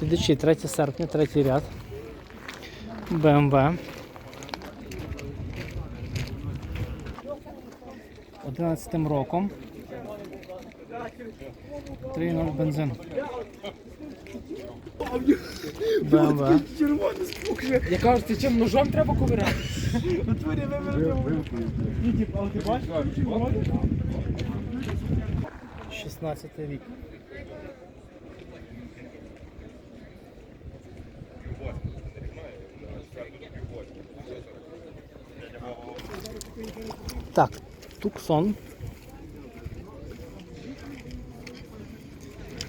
Глядачі, 3 серпня, третій ряд. БМВ. 11 роком. 3.0 бензин. БМВ. Я кажу, ти чим ножом треба ковиряти? 16 рік. Так, Туксон.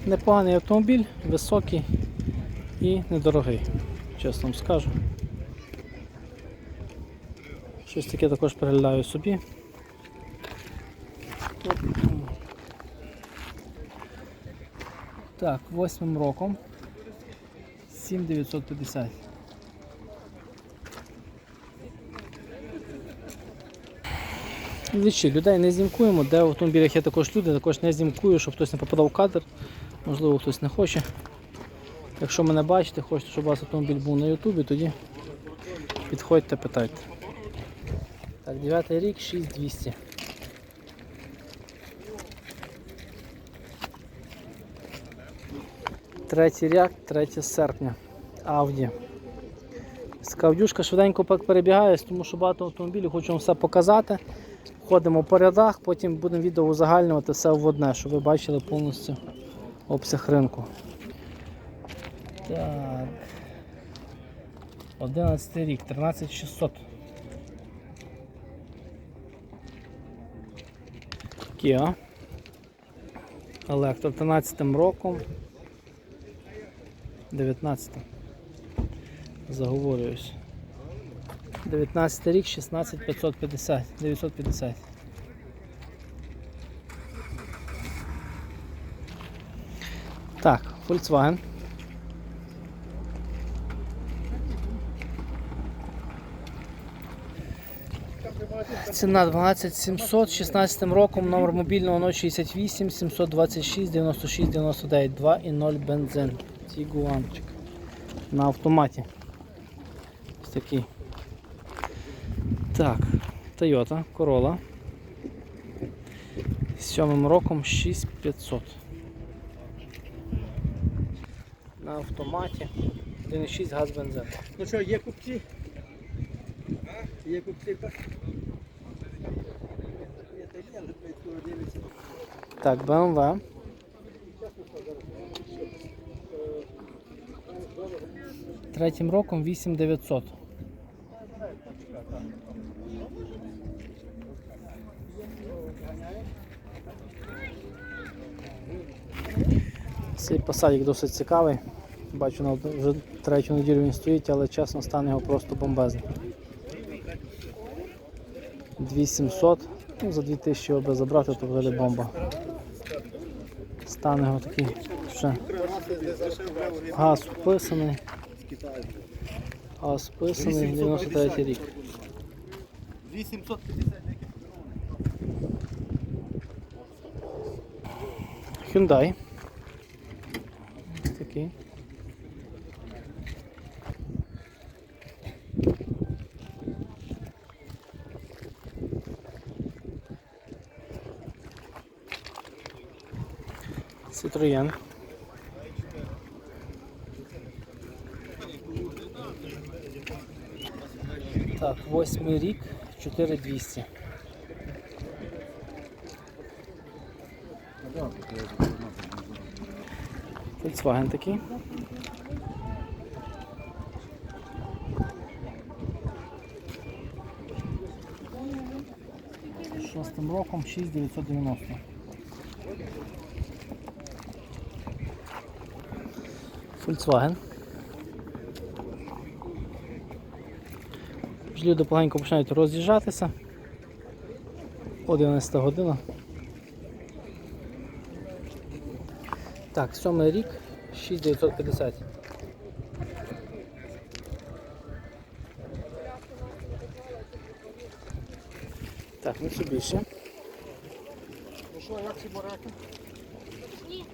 Непоганий автомобіль, високий і недорогий, чесно вам скажу. Щось таке також переглядаю собі. Так, восьмим роком 7950. Двічі, людей не знімкуємо, де в автомобілях є також люди, також не знімкую, щоб хтось не попадав в кадр. Можливо, хтось не хоче. Якщо мене бачите, хочете, щоб у вас автомобіль був на Ютубі, тоді підходьте, питайте. Так, 9 рік, 6200. Третій ряд, 3 серпня. Ауді. Скавдюшка швиденько перебігає, тому що багато автомобілів, хочу вам все показати. Ходимо по рядах, потім будемо відео узагальнювати все в одне, щоб ви бачили повністю обсяг ринку. Так. 11 рік, 13600. Kia. Електро 13 роком. 19. Заговорююсь. 19 рік, 16 550, 950. Так, Volkswagen. Ціна 12 700, 16 роком, номер мобільного 068 726 96 99 2,0 бензин. Тігуанчик. На автоматі. Ось такий. Так, Toyota Corolla. З сьомим роком 6500. На автоматі. 1,6 газ бензин. Ну що, є купці? Є купці? Так, BMW. Третім роком 8900. Цей посадик досить цікавий. Бачу, вже третю неділю він стоїть, але чесно, стан його просто бомбезний. 2700, ну за 2000 його би забрати, то взагалі бомба. Стан його такий ще. Газ вписаний. Газ вписаний, 93 рік. 850 Hyundai. Такий. Citroën. Так, восьмий рік, 4200. Volkswagen такий. Шостим роком 6990. Volkswagen. Люди поганько починають роз'їжджатися. 11 година. Так, сьомий рік, 6950. Так, Mitsubishi. Ну що, як ці бараки? Ні.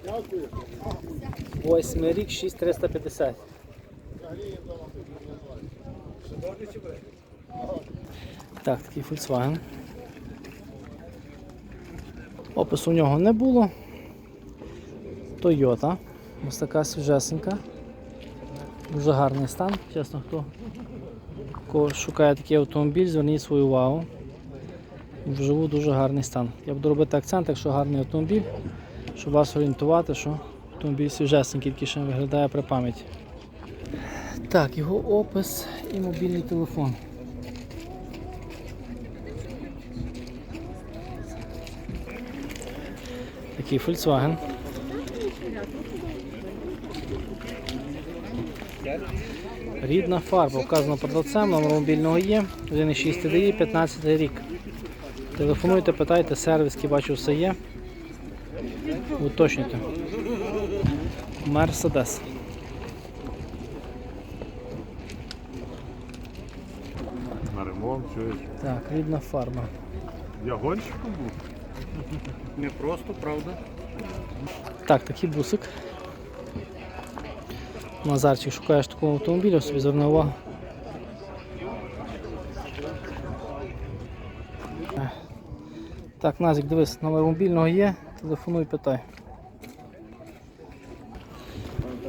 Восьмий рік 6350. Так, такий Volkswagen. Опису в нього не було. Toyota. Ось така свіжесенька. Дуже гарний стан. Чесно, хто шукає такий автомобіль, зверніть свою увагу. Вживу дуже гарний стан. Я буду робити акцент, якщо гарний автомобіль, щоб вас орієнтувати, що автомобіль свіжесенький, тільки ще виглядає при пам'яті. Так, його опис і мобільний телефон. Такий Volkswagen. Рідна фарба, вказано продавцем, номер мобільного є, 1,6 TDI, 15 рік. Телефонуйте, питайте, сервіски, бачу, все є. Уточнюйте. Мерседес. На ремонт, чуєш? Так, рідна фарба. Я гонщиком був. Не просто, правда. Так, такий бусик. Назарчик шукаєш такого автомобіля, собі зверни увагу. Так, Назик, дивись, номер мобільного є, телефонуй, питай.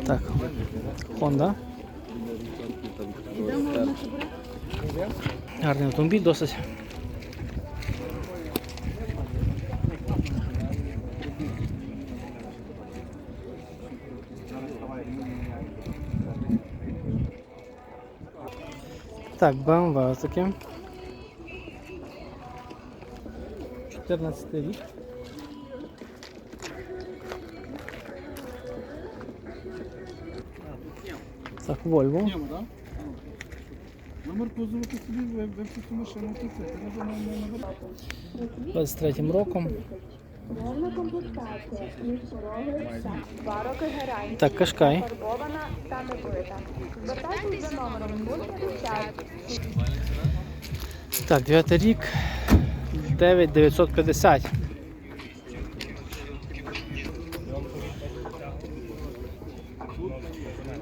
Так, Honda. Гарний автомобіль досить. Так, таке. 14 рік. Так, Volvo. Номер позову ти собі виписати машину, ти це. Ти не 23 роком. Повна комплектація із порогою. Два роки гарантії. Так, Кашкай. Фарбована та не бита. Звертайтесь за номером 050. Так, 9 рік. 9950.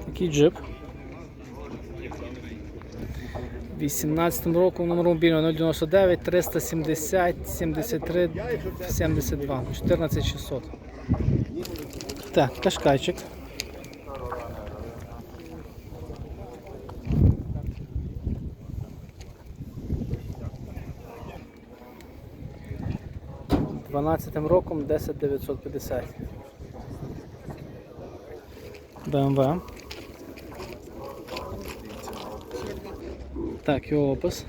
Такий джип. 18 роком номер мобільного 099 370 73 72 14600. Так, кашкайчик. Дванадцятим роком 10950. BMW. Так, його опис.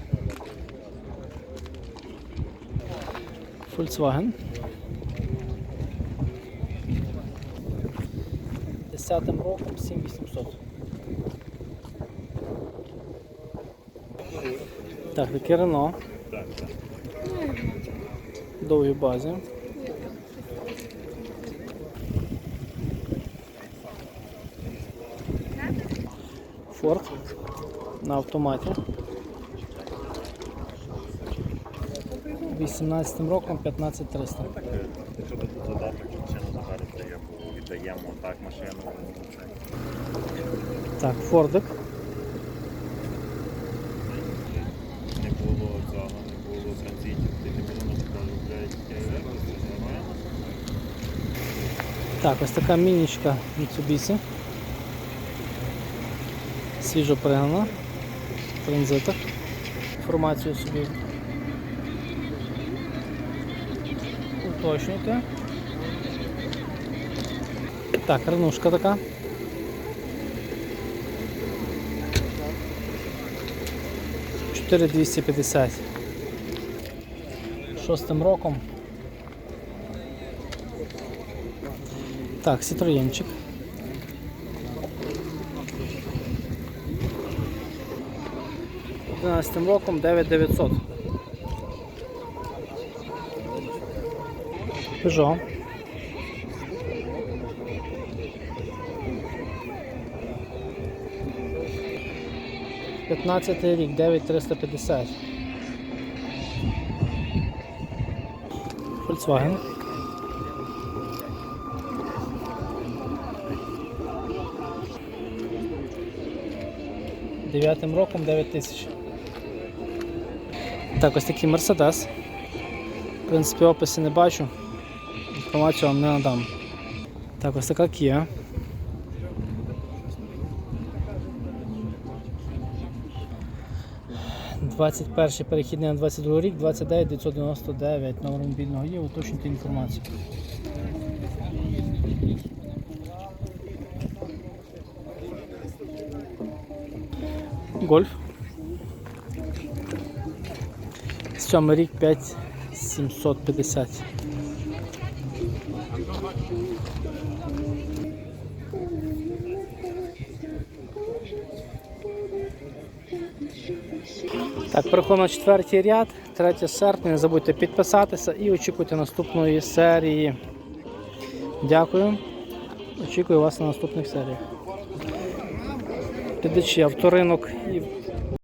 Volkswagen. Десятим роком 7800. Так, таке Рено. Довгій базі. Форд на автоматі. 18 роком 15300. Якщо тут задаток, машину заберете, я віддаємо так машину. Так, Фордик. Не було цього, не було транзитів, ти не було. Так, ось така мінічка Mitsubishi. Свіжо пригнана транзитах. Інформацію собі уточнюйте. Так, ринушка така. Чотири двісті п'ятдесят. Шостим роком. Так, сітроєнчик. Е, 2014 роком 9900. Peugeot. П'ятнадцятий рік, 9350. Volkswagen. Дев'ятим роком 9000. Так, ось такий Мерседес. В принципі, описи не бачу. Інформацію вам не надам. Так, ось така Kia. Перший перехідний на 22 рік, 29 999 номер мобільного є, уточнюйте інформацію. Гольф. Сьомий рік 5750. Так, переходимо на четвертий ряд, 3 серпня. Не забудьте підписатися і очікуйте наступної серії. Дякую. Очікую вас на наступних серіях. Глядачі, авторинок і